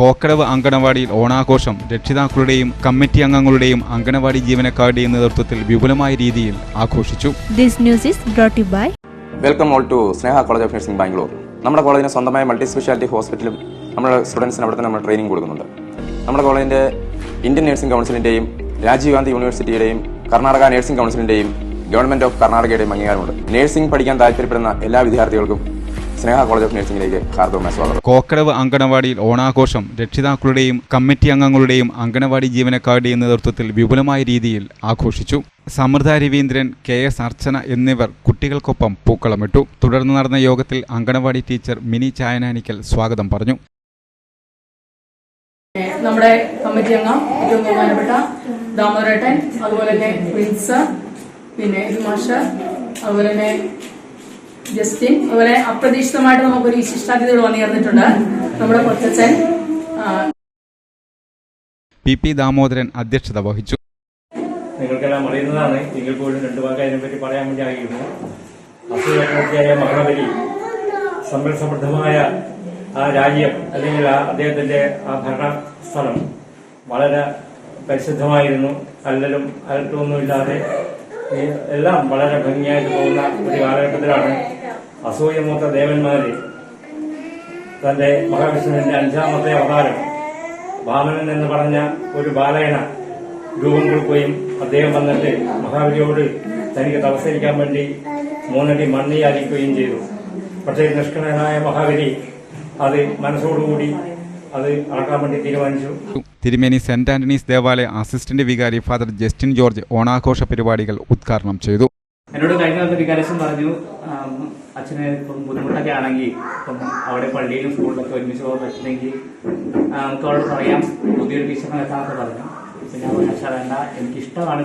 കോക്കടവ് അങ്കണവാടിയിൽ ഓണാഘോഷം രക്ഷിതാക്കളുടെയും കമ്മിറ്റി അംഗങ്ങളുടെയും അങ്കണവാടി ജീവനക്കാരുടെയും നേതൃത്വത്തിൽ വിപുലമായ രീതിയിൽ ആഘോഷിച്ചു. This news is brought to by welcome all to Sneha college of nursing Bangalore നമ്മുടെ കോളേജിന് സ്വന്തമായ മൾട്ടി സ്പെഷ്യാലിറ്റി ഹോസ്പിറ്റലും നമ്മുടെ സ്റ്റുഡൻസിന് അവിടെ തന്നെ നമ്മൾ ട്രെയിനിങ് കൊടുക്കുന്നുണ്ട്. നമ്മുടെ കോളേജിന്റെ ഇന്ത്യൻ നഴ്സിംഗ് കൗൺസിലിന്റെയും രാജീവ് ഗാന്ധി യൂണിവേഴ്സിറ്റിയുടെയും കർണാടക നഴ്സിംഗ് കൗൺസിലിന്റെയും ഗവൺമെന്റ് ഓഫ് കർണാടകയുടെയും അംഗീകാരമുണ്ട്. നഴ്സിംഗ് പഠിക്കാൻ താല്പര്യപ്പെടുന്ന എല്ലാ വിദ്യാർത്ഥികൾക്കും സ്നേഹ കോളേജ് ഓഫ് നഴ്സിംഗിലേക്ക് ഹാർദവമായ സ്വാഗതം. കോക്കടവ് അങ്കണവാടിയിൽ ഓണാഘോഷം രക്ഷിതാക്കളുടെയും കമ്മിറ്റി അംഗങ്ങളുടെയും അങ്കണവാടി ജീവനക്കാരുടെയും നേതൃത്വത്തിൽ വിപുലമായ രീതിയിൽ ആഘോഷിച്ചു. സമൃദ്ധ രവീന്ദ്രൻ കെ എസ് അർച്ചന എന്നിവർ കുട്ടികൾക്കൊപ്പം പൂക്കളമിട്ടു തുടർന്ന് നടന്ന യോഗത്തിൽ അങ്കണവാടി ടീച്ചർ മിനി ചായനാനിക്കൽ സ്വാഗതം പറഞ്ഞു. നമ്മുടെ കമ്മിറ്റി അംഗം ഏറ്റവും ബഹുമാനപ്പെട്ട ദാമോദരേട്ടൻ അതുപോലെ തന്നെ പ്രിൻസ് പിന്നെ ഇത് മാഷ് അതുപോലെ തന്നെ ജസ്റ്റിൻ അതുപോലെ അപ്രതീക്ഷിതമായിട്ട് നമുക്കൊരു വിശിഷ്ടാതിഥികൾ വന്നു ചേർന്നിട്ടുണ്ട് നമ്മുടെ കൊച്ചച്ഛൻ. പി പി ദാമോദരൻ അധ്യക്ഷത വഹിച്ചു. നിങ്ങൾക്കെല്ലാം അറിയുന്നതാണ് എങ്കിൽ പോലും രണ്ടു വാക്ക് അതിനെപ്പറ്റി പറയാൻ വേണ്ടി ആയിരുന്നു അസുഖമൂർത്തിയായ മഹാബലി സമ്പൽ സമൃദ്ധമായ ആ രാജ്യം അല്ലെങ്കിൽ ആ അദ്ദേഹത്തിന്റെ ആ ഭരണ സ്ഥലം വളരെ പരിശുദ്ധമായിരുന്നു. അല്ലലും അലട്ടൊന്നുമില്ലാതെ എല്ലാം വളരെ ഭംഗിയായിട്ട് പോകുന്ന ഒരു കാലഘട്ടത്തിലാണ് അസൂയമൂത്ത ദേവന്മാര് തന്റെ മഹാവിഷ്ണുവിന്റെ അഞ്ചാമത്തെ അവതാരം വാമനൻ എന്ന് പറഞ്ഞ ഒരു ബാലയണ രൂപം കൊടുക്കുകയും അദ്ദേഹം വന്നിട്ട് മഹാബലിയോട് തനിക്ക് തപസ്സരിക്കാൻ വേണ്ടി മൂന്നടി മണ്ണി അരിക്കുകയും ചെയ്തു. പക്ഷേ നിഷ്കണനായ മഹാബലി അത് മനസ്സോടുകൂടി അത് അളക്കാൻ വേണ്ടി തീരുമാനിച്ചു. തിരുമേനി സെന്റ് ആന്റണീസ് ദേവാലയ അസിസ്റ്റന്റ് വികാരി ഫാദർ ജസ്റ്റിൻ ജോർജ് ഓണാഘോഷ പരിപാടികൾ ഉദ്ഘാടനം ചെയ്തു. എന്നോട് കഴിഞ്ഞ വികാരസം പറഞ്ഞു. അച്ഛന് ഇപ്പം ബുദ്ധിമുട്ടൊക്കെ ആണെങ്കിൽ ഇപ്പം അവിടെ പള്ളിയിലും സ്കൂളിലൊക്കെ ഒരുമിച്ച് പോകാൻ പറ്റില്ലെങ്കിൽ നമുക്ക് അവിടെ പറയാം. പുതിയൊരു ടീച്ചറിനെ എത്താനൊക്കെ പറഞ്ഞു. പിന്നെ ഞാൻ പറഞ്ഞു, വേണ്ട എനിക്കിഷ്ടമാണ്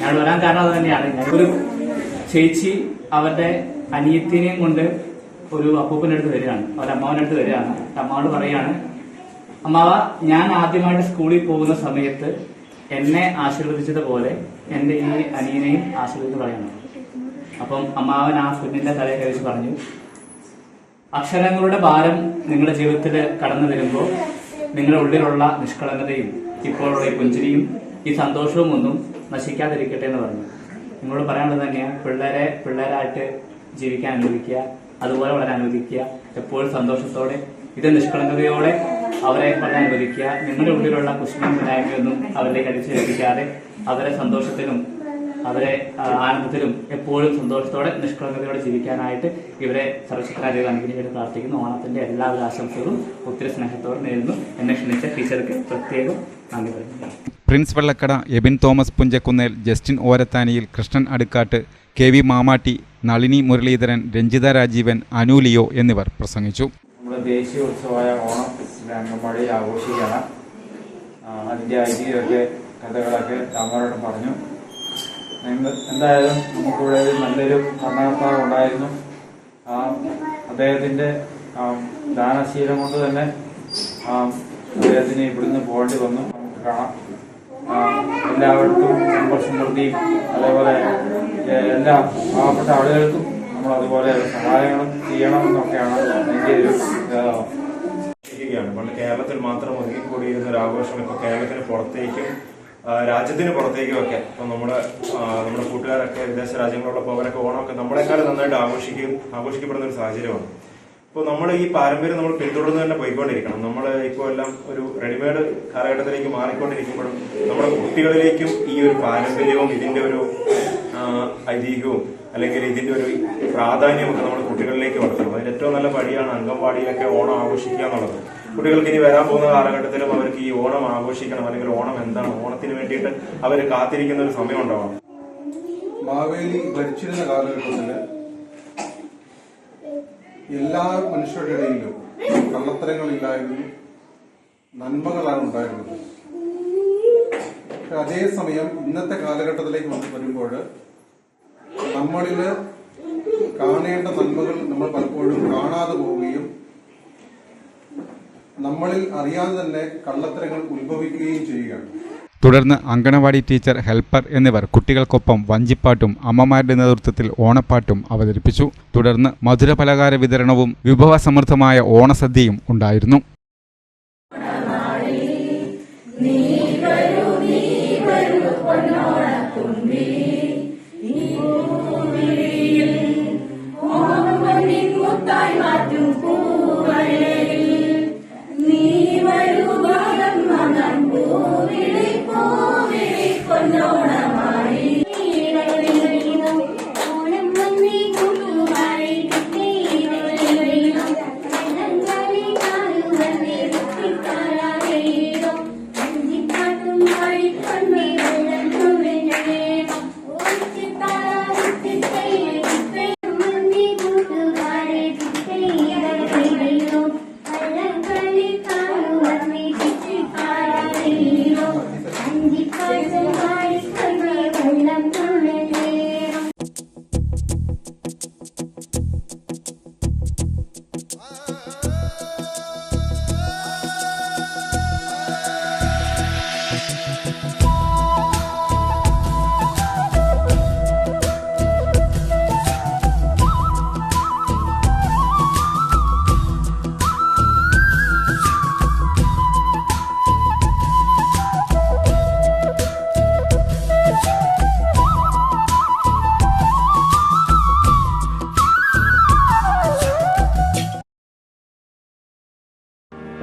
ഞാൻ വരാൻ കാരണം അത് തന്നെയാണ്. ഞാനൊരു ചേച്ചി അവരുടെ അനിയത്തിനെയും കൊണ്ട് ഒരു അപ്പൂപ്പന്റെ അടുത്ത് വരികയാണ്. അവരുടെ അമ്മാവന്റെ അടുത്ത് വരികയാണ്. അമ്മാവോട് പറയാണ് അമ്മാവ ഞാൻ ആദ്യമായിട്ട് സ്കൂളിൽ പോകുന്ന സമയത്ത് എന്നെ ആശീർവദിച്ചതുപോലെ എന്റെ ഈ അനിയനെയും ആശീർവദിച്ച് പറയണം അപ്പം അമ്മാവൻ ആ കുഞ്ഞിന്റെ തലയെ കഴിച്ച് പറഞ്ഞു അക്ഷരങ്ങളുടെ ഭാരം നിങ്ങളുടെ ജീവിതത്തിൽ കടന്നു വരുമ്പോൾ നിങ്ങളുടെ ഉള്ളിലുള്ള നിഷ്കളങ്കതയും ഇപ്പോഴുള്ള ഈ പുഞ്ചിരിയും ഈ സന്തോഷവും ഒന്നും നശിക്കാതിരിക്കട്ടെ എന്ന് പറഞ്ഞു. നിങ്ങളോട് പറയാനുള്ളത് തന്നെയാണ് പിള്ളേരെ പിള്ളേരായിട്ട് ജീവിക്കാൻ അനുവദിക്കുക അതുപോലെ വളരെ അനുവദിക്കുക എപ്പോഴും സന്തോഷത്തോടെ ഇത് നിഷ്കളങ്കതയോടെ അവരെ വളരെ അനുവദിക്കുക നിങ്ങളുടെ ഉള്ളിലുള്ള കുഷ്മയും ഇല്ലായ്മയൊന്നും അവരിലേക്ക് അടിച്ചേൽപ്പിക്കാതെ അവരെ സന്തോഷത്തിലും അവരെ ആനന്ദത്തിലും എപ്പോഴും സന്തോഷത്തോടെ നിഷ്കളങ്കതയോടെ ജീവിക്കാനായിട്ട് ഇവരെ സർവശക്തരാജ അനുഗ്രഹിച്ച് പ്രാർത്ഥിക്കുന്നു. ഓണത്തിന്റെ എല്ലാവിധ ആശംസകളും ഒത്തിരി സ്നേഹത്തോടെ നേരുന്നു. എന്നെ ക്ഷണിച്ച ടീച്ചർക്ക് പ്രത്യേകം നന്ദി പറയുന്നു. Prince Vellakkada Ebin Thomas Punchakkunnel Justin ഓരത്താനിയിൽ Krishnan Adukkatt K V Mamatti Nalini Muraleedharan Ranjitha Rajeevan Anu Leo എന്നിവർ പ്രസംഗിച്ചു. നമ്മുടെ ദേശീയ ഉത്സവമായ ഓണം ഇവിടെ അംഗൻവാടിയിൽ ആഘോഷിക്കുകയാണ്. ആ, അതിന്റെ ഐതിഹ്യമൊക്കെ കഥകളൊക്കെ താമരോട് പറഞ്ഞു. എന്തായാലും നമുക്കിവിടെ നല്ലൊരു ഭരണകർത്താവ് ഉണ്ടായിരുന്നു. ആ അദ്ദേഹത്തിന്റെ ദാനശീലം കൊണ്ട് തന്നെ അദ്ദേഹത്തിന് ഇവിടുന്ന് പോകേണ്ടി വന്നു. നമുക്ക് കാണാം. എല്ലാവർക്കും സമ്പദ്സമൃദ്ധിയും അതേപോലെ എല്ലാ പാവപ്പെട്ട ആളുകൾക്കും നമ്മൾ അതുപോലെ സഹായങ്ങളും ചെയ്യണം എന്നൊക്കെയാണ് എന്റെ ഒരു പണ്ട് കേരളത്തിൽ മാത്രം ഒതുങ്ങിക്കൂടിയിരുന്ന ഒരു ആഘോഷം ഇപ്പൊ കേരളത്തിന് പുറത്തേക്കും രാജ്യത്തിന് പുറത്തേക്കും ഒക്കെ. ഇപ്പൊ നമ്മുടെ നമ്മുടെ കൂട്ടുകാരൊക്കെ വിദേശ രാജ്യങ്ങളിലുള്ള പോകാനൊക്കെ ഓണമൊക്കെ നമ്മളെക്കാളും നന്നായിട്ട് ആഘോഷിക്കും ആഘോഷിക്കപ്പെടുന്ന ഒരു സാഹചര്യമാണ്. ഇപ്പോൾ നമ്മൾ ഈ പാരമ്പര്യം നമ്മൾ പിന്തുടർന്ന് തന്നെ പോയിക്കൊണ്ടിരിക്കണം. നമ്മൾ ഇപ്പോൾ എല്ലാം ഒരു റെഡിമെയ്ഡ് കാലഘട്ടത്തിലേക്ക് മാറിക്കൊണ്ടിരിക്കുമ്പോഴും നമ്മുടെ കുട്ടികളിലേക്കും ഈ ഒരു പാരമ്പര്യവും ഇതിന്റെ ഒരു ഐതിഹ്യവും അല്ലെങ്കിൽ ഇതിന്റെ ഒരു പ്രാധാന്യമൊക്കെ നമ്മൾ കുട്ടികളിലേക്ക് വളർത്തണം അതിന്റെ ഏറ്റവും നല്ല വഴിയാണ് അംഗൻവാടിയിലൊക്കെ ഓണം ആഘോഷിക്കുക എന്നുള്ളത്. കുട്ടികൾക്ക് ഇനി വരാൻ പോകുന്ന കാലഘട്ടത്തിലും അവർക്ക് ഈ ഓണം ആഘോഷിക്കണം അല്ലെങ്കിൽ ഓണം എന്താണ് ഓണത്തിന് വേണ്ടിയിട്ട് അവർ കാത്തിരിക്കുന്ന ഒരു സമയം ഉണ്ടാവണം. മാവേലി ഭരിച്ചിരുന്ന കാലഘട്ടത്തിൽ എല്ലാ മനുഷ്യരുടെ ഇടയിലും കള്ളത്തരങ്ങളില്ലായിരുന്നു നന്മകളാണ് ഉണ്ടായിരുന്നത്. അതേസമയം ഇന്നത്തെ കാലഘട്ടത്തിലേക്ക് വരുമ്പോൾ നമ്മളിൽ കാണേണ്ട നന്മകൾ നമ്മൾ പലപ്പോഴും കാണാതെ പോവുകയും നമ്മളിൽ അറിയാതെ തന്നെ കള്ളത്തരങ്ങൾ ഉത്ഭവിക്കുകയും ചെയ്യുകയാണ്. തുടർന്ന് അങ്കണവാടി ടീച്ചർ ഹെൽപ്പർ എന്നിവർ കുട്ടികൾക്കൊപ്പം വഞ്ചിപ്പാട്ടും അമ്മമാരുടെ നേതൃത്വത്തിൽ ഓണപ്പാട്ടും അവതരിപ്പിച്ചു. തുടർന്ന് മധുര പലഹാര വിതരണവും വിഭവസമൃദ്ധമായ ഓണസദ്യയും ഉണ്ടായിരുന്നു.